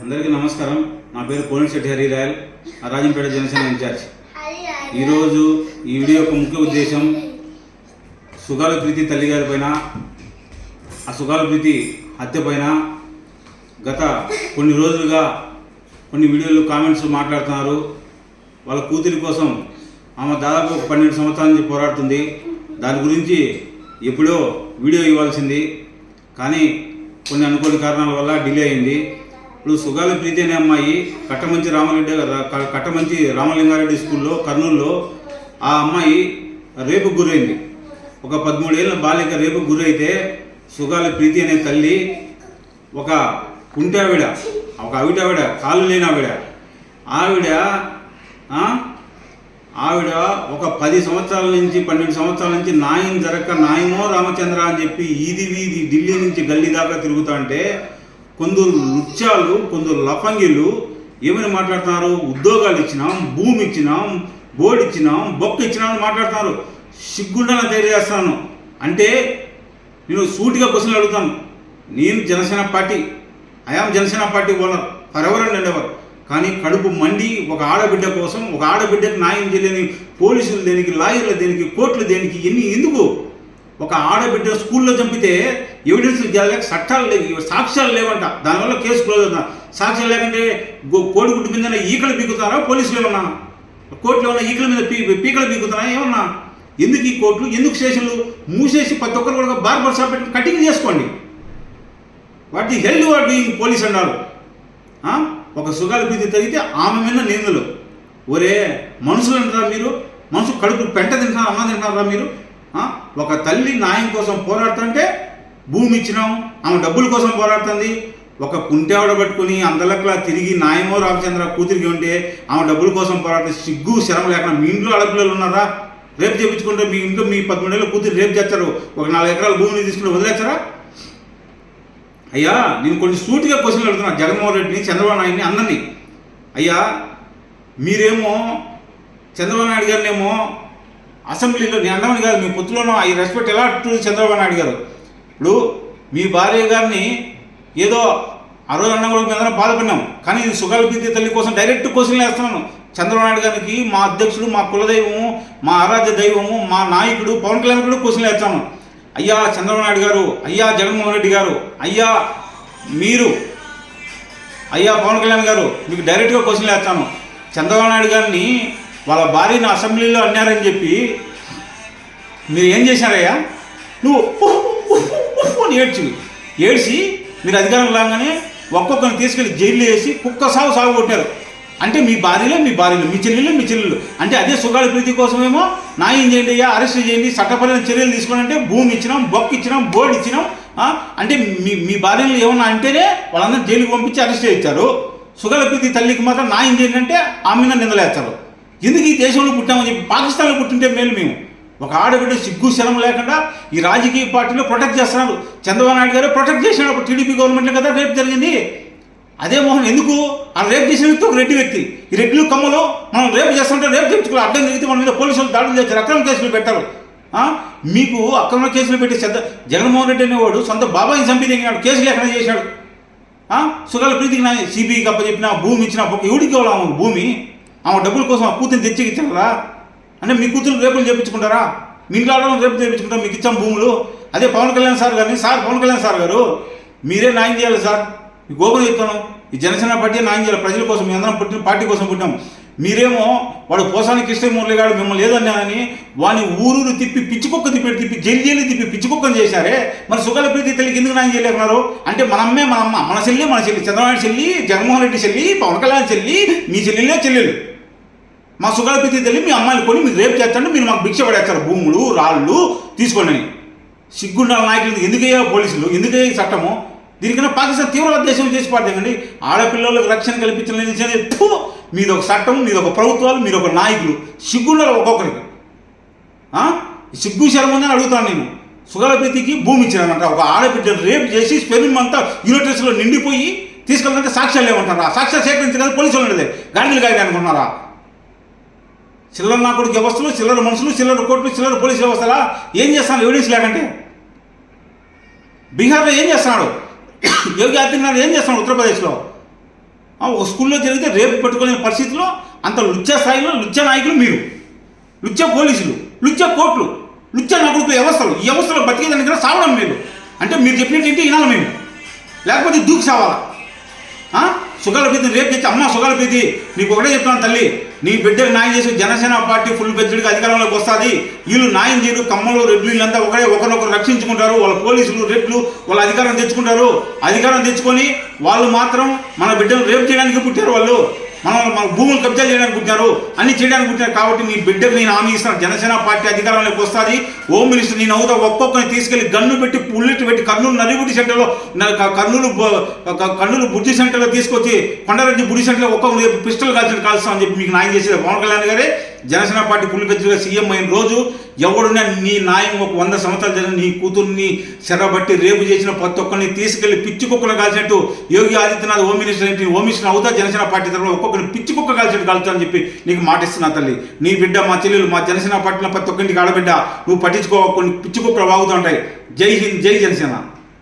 అందరికీ నమస్కారం. నా పేరు కోనిశెట్టి హరి రాయల్ రాజంపేట జనసేన ఇన్ఛార్జ్. ఈరోజు ఈ వీడియో యొక్క ముఖ్య ఉద్దేశం సుగాల ప్రీతి తల్లిగారి పైన ఆ సుగాల ప్రీతి హత్య పైన గత కొన్ని రోజులుగా కొన్ని వీడియోలు కామెంట్స్ మాట్లాడుతున్నారు. వాళ్ళ కూతురి కోసం ఆమె దాదాపు ఒక పన్నెండు సంవత్సరాల నుంచి పోరాడుతుంది. దాని గురించి ఎప్పుడో వీడియో ఇవ్వాల్సింది. కానీ కొన్ని అనుకోని కారణాల వల్ల డిలే అయింది. ఇప్పుడు సుగాల ప్రీతి అనే అమ్మాయి కట్టమంచి రామరెడ్డి కట్టమంచి రామలింగారెడ్డి స్కూల్లో కర్నూలులో ఆ అమ్మాయి రేపు గురైంది. ఒక పదమూడేళ్ళ బాలిక రేపు గురైతే సుగాల ప్రీతి అనే తల్లి ఒక కుంటావిడ ఒక ఆవిడ ఆవిడ కాళ్ళు లేని ఆవిడ ఆవిడ ఆవిడ ఒక పది సంవత్సరాల నుంచి పన్నెండు సంవత్సరాల నుంచి నాయం జరక్క నాయమో రామచంద్ర అని చెప్పి ఈది వీధి ఢిల్లీ నుంచి గల్లీ దాకా తిరుగుతా అంటే కొందరు నృత్యాలు కొందరు లఫంగిలు ఏమని మాట్లాడుతున్నారు? ఉద్యోగాలు ఇచ్చినాం భూమి ఇచ్చినాం బోర్డు ఇచ్చినాం బొక్క ఇచ్చినాం అని మాట్లాడుతున్నారు. సిగ్గుండాలని తెలియజేస్తాను. అంటే నేను సూటిగా క్వశ్చన్లు అడుగుతాను. నేను Janasena party I am Janasena party owner for ever and ever కానీ కడుపు మండి ఒక ఆడబిడ్డ కోసం ఒక ఆడబిడ్డకు న్యాయం చేయలేని పోలీసులు దేనికి లాయర్లు దేనికి కోర్టులు దేనికి ఎన్ని ఎందుకు? ఒక ఆడబిడ్డ స్కూల్లో చంపితే ఎవిడెన్స్ లేక చట్టాలు లేవు సాక్ష్యాలు లేవంట. దానివల్ల కేసు క్లోజ్ అవుతా సాక్ష్యాలు లేకుంటే కోడిగుడ్డు మీద ఈకలు పీకుతారా పోలీసులు ఏమన్నా? కోర్టులో ఉన్న ఈకల మీద పీ పీకలు పీకుతారా ఏమన్నా? ఎందుకు ఈ కోర్టులు? ఎందుకు స్టేషన్లు మూసేసి ప్రతి ఒక్కరు కూడా బార్బర్ షాప్ పెట్టి కటింగ్ చేసుకోండి. వాటి హెల్డ్ వాడు పోలీస్ అన్నారు ఒక సుగాల బీది తగితే ఆమె మీద నిందలు. ఒరే మనుషులు అంటారా మీరు? మనసు కడుపు పెంట తింటారా అమ్మ తింటారా మీరు? ఒక తల్లి న్యాయం కోసం పోరాడుతుంటే భూమి ఇచ్చినాం ఆమె డబ్బుల కోసం పోరాడుతుంది. ఒక కుంటేవాడ పట్టుకుని అందలకలా తిరిగి నాయమో రామచంద్ర కూతురికి ఉంటే ఆమె డబ్బుల కోసం పోరాడుతుంది సిగ్గు శ్రమ లేకుండా మీ ఇంట్లో ఆడపిల్లలు ఉన్నారా? రేపు చేయించుకుంటే మీ ఇంట్లో మీ పదమూడేళ్ళ కూతురు రేపు చేస్తారు. ఒక నాలుగు ఎకరాల భూమిని తీసుకుని వదిలేస్తారా? అయ్యా నేను కొన్ని సూటిగా క్వశ్చన్లు అడుగుతున్నా. జగన్మోహన్ రెడ్డిని చంద్రబాబు నాయుడిని అందరినీ. అయ్యా మీరేమో చంద్రబాబు నాయుడు గారినేమో అసెంబ్లీలో నేను అన్నమని కాదు మీ పొత్తులోనో ఈ రెస్పెక్ట్ ఎలా టు చంద్రబాబు నాయుడు గారు? ఇప్పుడు మీ భార్య గారిని ఏదో ఆ రోజు అన్న కూడా మీద బాధపడినాం. కానీ ఇది సుగాల తల్లి కోసం డైరెక్ట్ క్వశ్చన్లు వేస్తున్నాను. చంద్రబాబు నాయుడు గారికి మా అధ్యక్షుడు మా కులదైవము మా ఆరాధ్య దైవము మా నాయకుడు పవన్ కళ్యాణ్ కూడా క్వశ్చన్లు వేస్తాను. అయ్యా చంద్రబాబు నాయుడు గారు అయ్యా జగన్మోహన్ రెడ్డి గారు అయ్యా మీరు అయ్యా పవన్ కళ్యాణ్ గారు మీకు డైరెక్ట్గా క్వశ్చన్లు వేస్తాను. చంద్రబాబు నాయుడు గారిని వాళ్ళ భార్యను అసెంబ్లీలో అన్నారని చెప్పి మీరు ఏం చేశారయ్యా? నువ్వు అని ఏడ్చి ఏడ్చి మీరు అధికారం రాగానే ఒక్కొక్కరిని తీసుకెళ్ళి జైల్లో వేసి కుక్క సాగు సాగు కొట్టారు. అంటే మీ భార్యలే మీ భార్యలు మీ చెల్లెలు మీ చెల్లెలు. అంటే అదే సుగాలి ప్రీతి కోసమేమో న్యాయం చేయండి అయ్యా అరెస్ట్ చేయండి చట్టపరమైన చర్యలు తీసుకోండి అంటే భూమి ఇచ్చినాం బొక్క ఇచ్చినాం బోర్డు ఇచ్చినాం అంటే మీ మీ భార్యలు ఏమన్నా అంటేనే వాళ్ళందరూ జైలుకి పంపించి అరెస్ట్ చేయించారు. సుగాల ప్రీతి తల్లికి మాత్రం న్యాయం చేయండి అంటే ఆమె మీద నిందలేస్తారు. ఎందుకు ఈ దేశంలో పుట్టామని చెప్పి పాకిస్తాన్లో పుట్టింటే మేలు మేము. ఒక ఆడబిడ్డ సిగ్గు శరం లేకుండా ఈ రాజకీయ పార్టీలో ప్రొటెక్ట్ చేస్తున్నారు చంద్రబాబు నాయుడు గారు ప్రొటెక్ట్ చేసినాడు అప్పుడు టీడీపీ గవర్నమెంట్లో కదా రేపు జరిగింది. అదే మోహన్ ఎందుకు? ఆ రేపు చేసిన వ్యక్తి ఒక రెడ్డి వ్యక్తి. ఈ రెడ్లు కమ్మలు మనం రేపు చేస్తుంటే రేపు తెచ్చుకోవాలి అడ్డం జరిగితే మన మీద పోలీసులు దాడులు చేస్తారు అక్రమ కేసులు పెట్టారు. మీకు అక్రమ కేసులు పెట్టి శ్రద్ధ జగన్మోహన్ రెడ్డి అనేవాడు సొంత బాబాయిని చంపి తెగినాడు కేసులు ఎక్కడ చేశాడు. ఆ? సుగాల ప్రీతికి నా సిబిఐకి అప్పచెప్పిన భూమి ఇచ్చిన ఎవడికి ఇవ్వాలి భూమి? ఆమె డబ్బుల కోసం ఆ కూతురిని తెచ్చి ఇచ్చారా అంటే మీ కూతురు రేపులు చేయించుకుంటారా మీ ఇంట్లో ఆడవాళ్ళని రేపు చేయించుకుంటారా మీకు ఇచ్చాం భూములు. అదే పవన్ కళ్యాణ్ సార్ గారిని. సార్ పవన్ కళ్యాణ్ సార్ గారు మీరే న్యాయం చేయాలి సార్. ఈ గోపురం చెప్తాను ఈ జనసేన పార్టీ న్యాయం చేయాలి. ప్రజల కోసం మీ అందరం పుట్టిన పార్టీ కోసం పుట్టాం. మీరేమో వాడు పోసాని కృష్ణమూర్తి గారు మిమ్మల్ని ఏదన్నానని వాని ఊరూరు తిప్పి పిచ్చికొక్క తిప్పి తిప్పి జైలు జైలు తిప్పి పిచ్చికొక్కని చేశారే. మరి సుఖాల ప్రీతి తల్లికి ఎందుకు న్యాయం చేయలేకున్నారు? అంటే మనమ్మే మన అమ్మ మన చెల్లి మన చెల్లి చంద్రబాబు చెల్లి జగన్మోహన్ రెడ్డి చెల్లి పవన్ కళ్యాణ్ చెల్లి మీ చెల్లెలే చెల్లెలు మా సుగలపితి తల్లి మీ అమ్మాయిలు కొని మీరు రేపు చేస్తాంటే మీరు మాకు భిక్ష పడేస్తారు. భూములు రాళ్ళు తీసుకోండి సిగ్గుండాల నాయకులు ఎందుకయ్యా పోలీసులు? ఎందుకయ్యా ఈ చట్టము? దీనికన్నా పాకిస్తాన్ తీవ్ర దేశం చేసి పడతాయండి ఆడపిల్లలకు రక్షణ కల్పించలేదు చేసేది, మీద ఒక చట్టం మీద ఒక ప్రభుత్వాలు మీరు ఒక నాయకులు. సిగ్గుండాలి ఒక్కొక్కరికి. సిగ్గు శరం ఉందని అడుగుతాను నేను. సుగల భూమి ఇచ్చినానంట ఒక ఆడబిడ్డను రేపు చేసి స్పెరిమ్ అంతా యూనిటర్స్లో నిండిపోయి తీసుకెళ్ళాలంటే సాక్ష్యాలు ఏమంటారా సాక్ష్యాలు సేకరించలేదు పోలీసులు ఉండేది. గాడిదలు గాడి అనుకున్నారా చిల్లర నా కొడుకు వ్యవస్థలు చిల్లర మనుషులు చిల్లర కోర్టులు చిల్లర పోలీసు వ్యవస్థలా ఏం చేస్తాను ఎవిడెన్స్ లేకంటే? బీహార్లో ఏం చేస్తున్నాడు? యోగి ఆదిత్యనాథ్ ఏం చేస్తున్నాడు ఉత్తరప్రదేశ్లో? ఓ ఒక స్కూల్లో జరిగితే రేపు పెట్టుకోలేని పరిస్థితిలో అంత లుచ్చ స్థాయిలో లుచ్చ నాయకులు మీరు. లుచ్చ పోలీసులు లుచ్చ కోర్టులు లుచ్చ నకుడుకు వ్యవస్థలు ఈ వ్యవస్థలో బతికేదానికి కూడా సావడం మీరు అంటే మీరు చెప్పినట్టు ఏంటి వినాలి మేము. లేకపోతే దూకి సావాలా? ఆ? ప్రీతి రేపు తెచ్చి అమ్మ సుగాల ప్రీతి నీకు ఒకటే చెప్తాను తల్లి నీ బిడ్డకు న్యాయం చేసి జనసేన పార్టీ ఫుల్ బెడ్జెడ్గా అధికారంలోకి వస్తుంది. వీళ్ళు న్యాయం చేయరు కమ్మలు రెడ్లు వీళ్ళంతా ఒకరే ఒకరినొకరు రక్షించుకుంటారు. వాళ్ళ పోలీసులు రెడ్లు వాళ్ళ అధికారం తెచ్చుకుంటారు. అధికారం తెచ్చుకొని వాళ్ళు మాత్రం మన బిడ్డను రేపు చేయడానికి పుట్టారు వాళ్ళు. మనం మన భూములు కబ్జా చేయడానికి పుట్టారు అన్ని చేయడానికి పుట్టారు కాబట్టి నీ బిడ్డకు నేను హామీ ఇస్తాను జనసేన పార్టీ అధికారంలోకి వస్తుంది. హోమ్ మినిస్టర్ నేను అవుతా ఒక్కొక్కరిని తీసుకెళ్ళి గన్ను పెట్టి పుల్లెట్ పెట్టి కర్నూలు నలుగుడి సెంటర్లో కర్నూలు కర్నూలు బుద్ధి సెంటర్లో తీసుకొచ్చి కొండరెడ్డి బుద్ధి సెంటర్లో ఒక్కొక్క పిస్టల్ కాల్చిన కాల్స్తామని చెప్పి మీకు నాయం చేసేది పవన్ కళ్యాణ్ గారే. జనసేన పార్టీ పుల్లి పెద్దగా సీఎం అయిన రోజు ఎవడున్నా నీ న్యాయం ఒక వంద సంవత్సరాలు జరిగిన నీ కూతుర్ని చెరబట్టి రేపు చేసిన ప్రతి ఒక్కరిని తీసుకెళ్ళి పిచ్చి కుక్కలు కాల్చినట్టు యోగి ఆదిత్యనాథ్ హోమ్ మినిస్టర్ ఏంటి? హోమ్ మినిస్టర్ అవుతా జనసేన పార్టీ తరఫున ఒక్కొక్కరిని పిచ్చి కుక్క కాల్చినట్టు కాల్చా అని చెప్పి నీకు మాటిస్తున్నా తల్లి. నీ బిడ్డ మా చెల్లెలు మా జనసేన పార్టీలో ప్రతి ఒక్కరికి ఆడబిడ్డ నువ్వు పట్టించుకో కొన్ని పిచ్చి కుక్కలు వాగుతూ ఉంటాయి. జై హింద్ జై జనసేన.